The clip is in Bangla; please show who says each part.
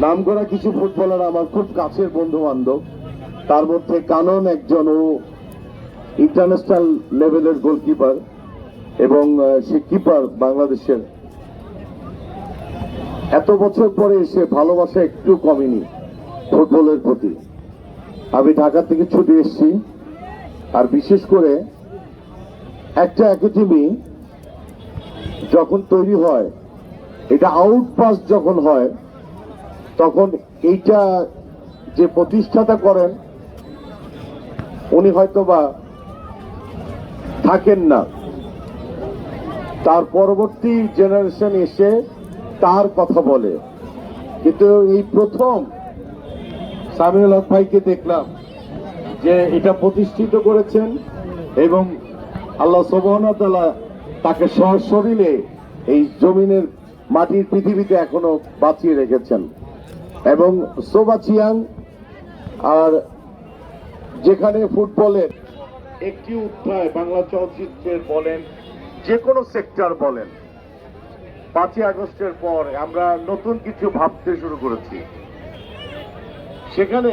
Speaker 1: নাম করা কিছু ফুটবলার আমার খুব কাছের বন্ধু বান্ধব তার মধ্যে কানন একজন, ও ইন্টারন্যাশনাল লেভেলের গোলকিপার এবং সে কিপার বাংলাদেশের। এত বছর পরে এসে ভালোবাসা একটু কমেনি ফুটবলের প্রতি। আমি ঢাকা থেকে ছুটে এসেছি। আর বিশেষ করে একটা একাডেমি যখন তৈরি হয় এটা আউটপাস যখন হয়, তখন এইটা যে প্রতিষ্ঠাতা করেন, উনি হয়তোবা থাকেন না। তার পরবর্তী জেনারেশন এসে তার কথা বলে। কিন্তু এই প্রথম সামিউল হক ভাইকে দেখলাম যে এটা প্রতিষ্ঠিত করেছেন এবং আল্লাহ সোবাহতালা তাকে সশরীরে এই জমিনের মাটির পৃথিবীতে এখনও বাঁচিয়ে রেখেছেন। এবং সোবাচিয়াং আর যেখানে ফুটবলের একটি উত্থায় বাংলা চলচ্চিত্রের বলেন যে কোনো সেক্টর বলেন, পাঁচই আগস্টের পর আমরা নতুন কিছু ভাবতে শুরু করেছি। সেখানে